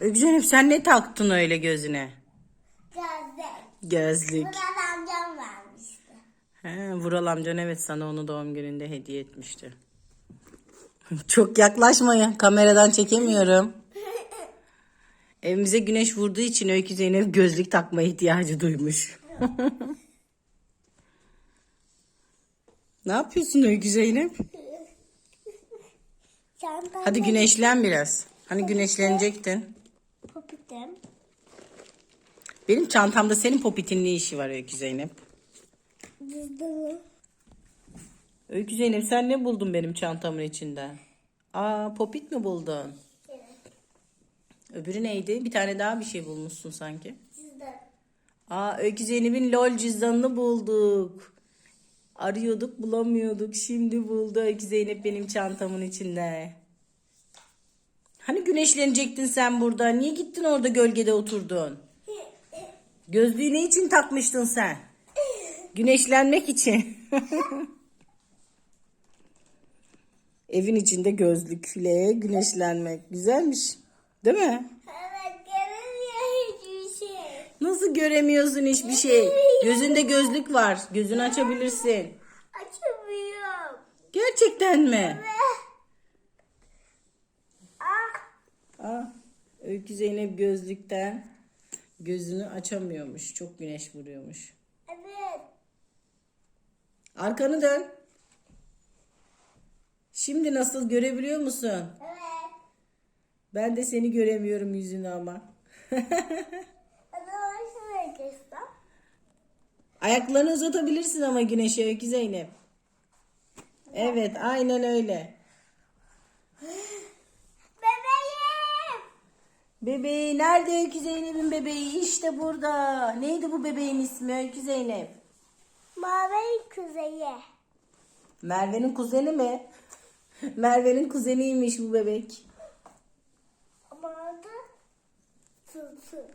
Öykü sen ne taktın öyle gözüne? Gözlük. Gözlük. Murat amcam vermişti. He, Vural amcan evet sana onu doğum gününde hediye etmişti. Çok yaklaşmayın. Kameradan çekemiyorum. Evimize güneş vurduğu için Öykü Zeynep gözlük takma ihtiyacı duymuş. ne yapıyorsun Öykü Zeynep? Hadi güneşlen biraz. Hani güneşlenecektin. Popitim. Benim çantamda senin popitin ne işi var Öykü Zeynep? Cüzdanı. Öykü Zeynep sen ne buldun benim çantamın içinde? Aa popit mi buldun? Öbürü neydi? Bir tane daha bir şey bulmuşsun sanki. Cüzdan. Aa Öykü Zeynep'in lol cüzdanını bulduk. Arıyorduk bulamıyorduk. Şimdi buldu Öykü Zeynep benim çantamın içinde. Hani güneşlenecektin sen burada? Niye gittin orada gölgede oturdun? Gözlüğü ne için takmıştın sen? Güneşlenmek için. Evin içinde gözlükle güneşlenmek. Güzelmiş. Değil mi? Evet göremiyor hiçbir şey. Nasıl göremiyorsun hiçbir şey? Gözünde gözlük var. Gözünü açabilirsin. Açamıyorum. Gerçekten mi? Ah. Aa, Öykü Zeynep gözlükten gözünü açamıyormuş. Çok güneş vuruyormuş. Evet. Arkanı dön. Şimdi nasıl görebiliyor musun? Evet. Ben de seni göremiyorum yüzünü ama. Ayaklarını uzatabilirsin ama güneşe Öykü Zeynep. Evet aynen öyle. Bebeği nerede Öykü Zeynep'in bebeği? İşte burada. Neydi bu bebeğin ismi Öykü Zeynep? Mavi kuzeyi. Merve'nin kuzeni mi? Merve'nin kuzeniymiş bu bebek. Ama adı Tıltıl.